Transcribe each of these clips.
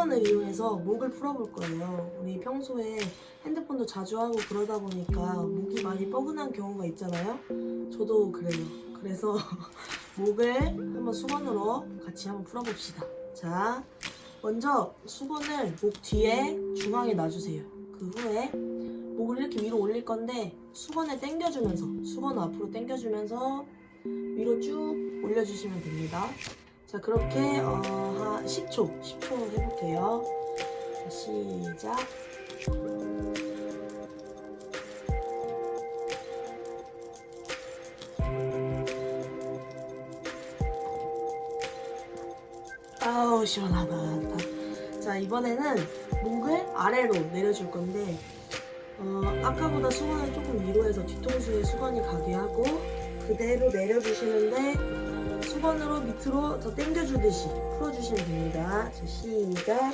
수건을 이용해서 목을 풀어볼 거예요. 우리 평소에 핸드폰도 자주 하고 그러다 보니까 목이 많이 뻐근한 경우가 있잖아요. 저도 그래요. 그래서 목을 한번 수건으로 같이 한번 풀어봅시다. 자, 먼저 수건을 목 뒤에 중앙에 놔주세요. 그 후에 목을 이렇게 위로 올릴 건데 수건을 당겨주면서 수건 앞으로 당겨주면서 위로 쭉 올려주시면 됩니다. 자 그렇게 어, 한 10초 10초 해볼게요. 자, 시작. 아우 시원하다. 자 이번에는 목을 아래로 내려줄 건데 어, 아까보다 수건을 조금 위로 해서 뒤통수에 수건이 가게 하고 그대로 내려주시는데 수건으로 밑으로 더 당겨주듯이 풀어주시면 됩니다. 자, 시작.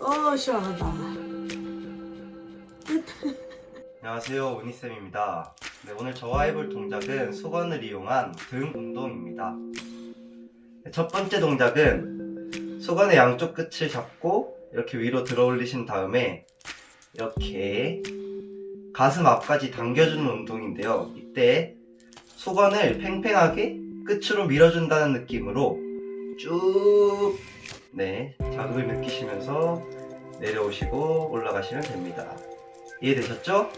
어, 시원하다. 끝. 안녕하세요 우니쌤입니다 네, 오늘 저와 해볼 동작은 수건을 이용한 등 운동입니다 네, 첫 번째 동작은 수건의 양쪽 끝을 잡고 이렇게 위로 들어 올리신 다음에 이렇게 가슴 앞까지 당겨주는 운동인데요 이때 수건을 팽팽하게 끝으로 밀어준다는 느낌으로 쭉 네, 자극을 느끼시면서 내려오시고 올라가시면 됩니다 이해되셨죠?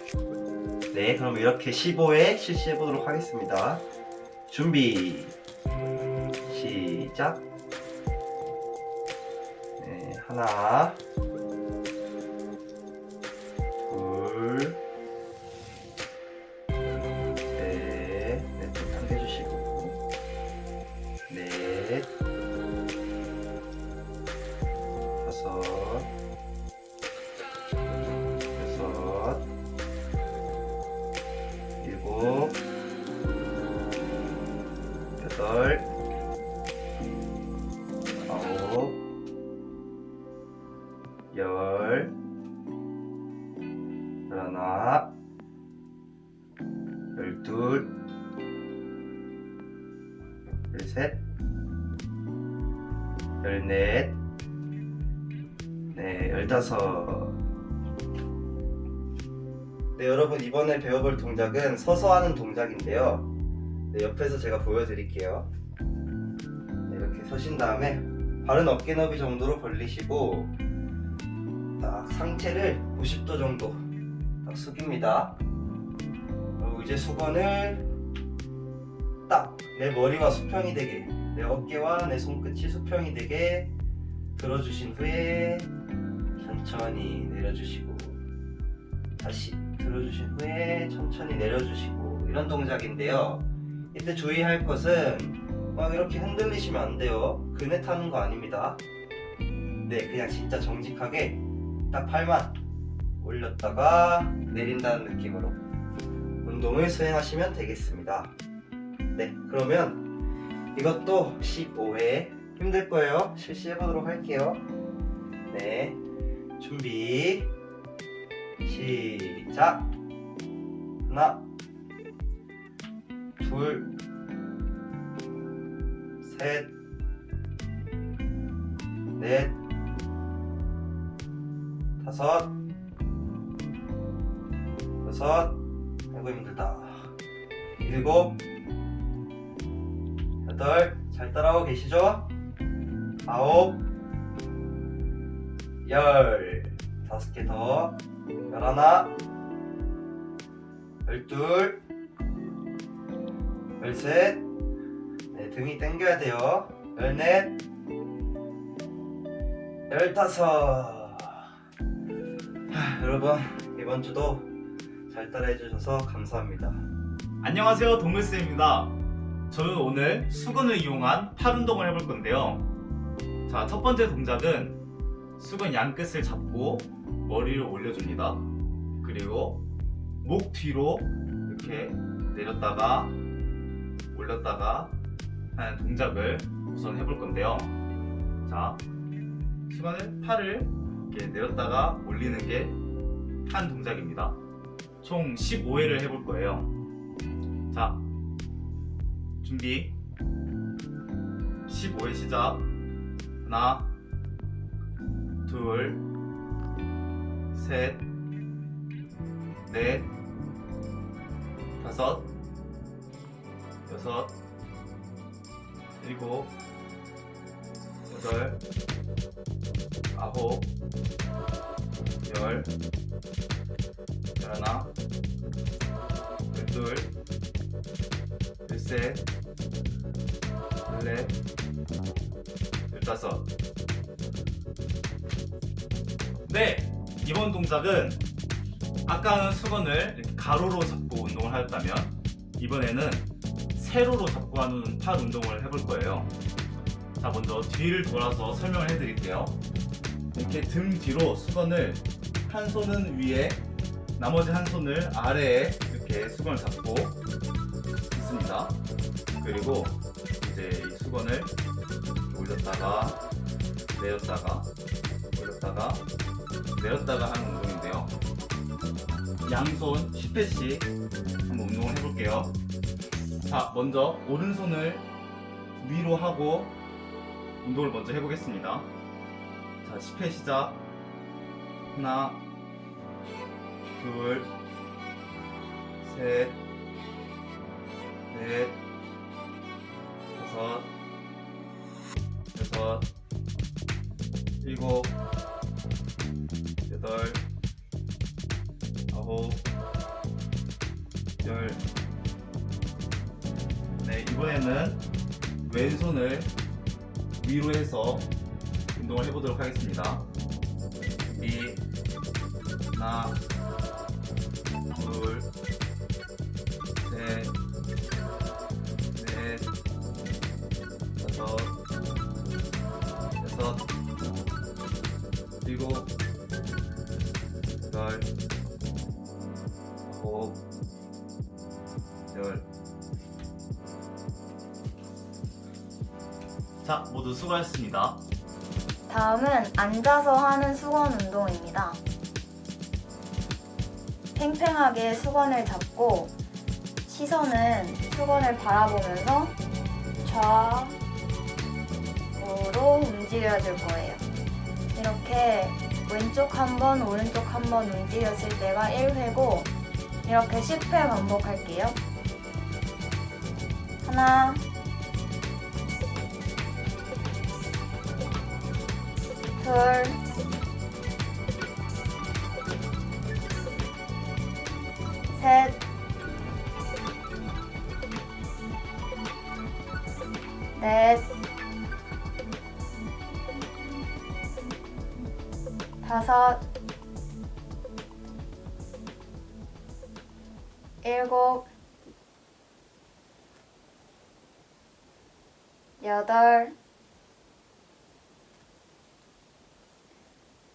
네, 그럼 이렇게 15회 실시해 보도록 하겠습니다. 준비, 시작. 네, 하나, 셋, 열넷, 네, 열다섯. 네, 여러분 이번에 배워볼 동작은 서서 하는 동작인데요. 네, 옆에서 제가 보여드릴게요. 네, 이렇게 서신 다음에 발은 어깨 너비 정도로 벌리시고 딱 상체를 90도 정도 딱 숙입니다. 그리고 이제 수건을 딱 내 머리와 수평이 되게 내 어깨와 내 손끝이 수평이 되게 들어주신 후에 천천히 내려주시고 다시 들어주신 후에 천천히 내려주시고 이런 동작인데요. 이때 주의할 것은 막 이렇게 흔들리시면 안 돼요. 그네 타는 거 아닙니다. 네, 그냥 진짜 정직하게 딱 팔만 올렸다가 내린다는 느낌으로 운동을 수행하시면 되겠습니다. 네, 그러면 이것도 15회 힘들 거예요. 실시해 보도록 할게요. 네, 준비. 시작 하나 둘 셋 넷 다섯 여섯 아이고 힘들다 일곱 여덟 잘 따라오고 계시죠? 아홉 열. 다섯 개 더. 열하나. 열둘. 열셋. 네, 등이 당겨야 돼요. 열넷. 열다섯. 하, 여러분 이번 주도 잘 따라해 주셔서 감사합니다. 안녕하세요 동글쌤입니다 저는 오늘 수건을 이용한 팔 운동을 해볼 건데요. 자 첫 번째 동작은 수건 양끝을 잡고 머리를 올려줍니다. 그리고 목 뒤로 이렇게 내렸다가 올렸다가 하는 동작을 우선 해볼 건데요. 자 수건을 팔을 이렇게 내렸다가 올리는 게 한 동작입니다. 총 15회를 해볼 거예요. 자, 준비. 15회 시작. 하나, 둘, 셋, 넷, 다섯, 여섯, 일곱, 여덟, 아홉, 열, 열하나, 열 둘, 열셋, 열넷, 열다섯. 네, 이번 동작은 아까는 수건을 가로로 잡고 운동을 하였다면 이번에는 세로로 잡고 하는 팔 운동을 해볼 거예요. 자, 먼저 뒤를 돌아서 설명을 해드릴게요. 이렇게 등 뒤로 수건을 한 손은 위에, 나머지 한 손을 아래에 이렇게 수건을 잡고 있습니다. 그리고 이제 이 수건을 올렸다가 내렸다가 올렸다가 내렸다가 하는 운동인데요. 양손 10회씩 한번 운동을 해볼게요. 자, 먼저 오른손을 위로 하고 운동을 먼저 해보겠습니다. 자, 10회 시작. 하나, 둘, 셋, 넷, 다섯, 여섯, 일곱, 여덟, 아홉, 열. 네, 이번에는 왼손을 위로 해서 운동을 해보도록 하겠습니다. 준비. 하나, 둘, 셋, 넷, 다섯, 여섯, 일곱, 여덟, 아홉, 열. 자, 모두 수고하셨습니다. 다음은 앉아서 하는 수건 운동입니다. 팽팽하게 수건을 잡고 시선은 수건을 바라보면서 좌우로 움직여 줄 거예요. 이렇게 왼쪽 한 번, 오른쪽 한 번 움직였을 때가 1회고 이렇게 10회 반복할게요. 하나, 둘, 셋, 넷, 다섯, 일곱, 여덟,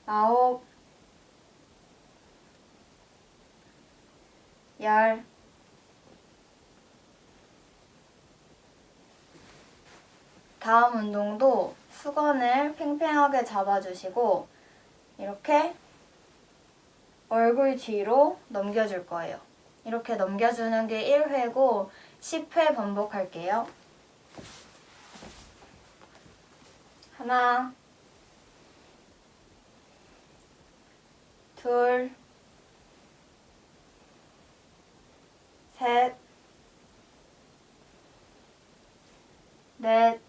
아홉, 열, 다음 운동도 수건을 팽팽하게 잡아주시고 이렇게 얼굴 뒤로 넘겨줄 거예요. 이렇게 넘겨주는 게 1회고 10회 반복할게요. 하나, 둘, 셋, 넷,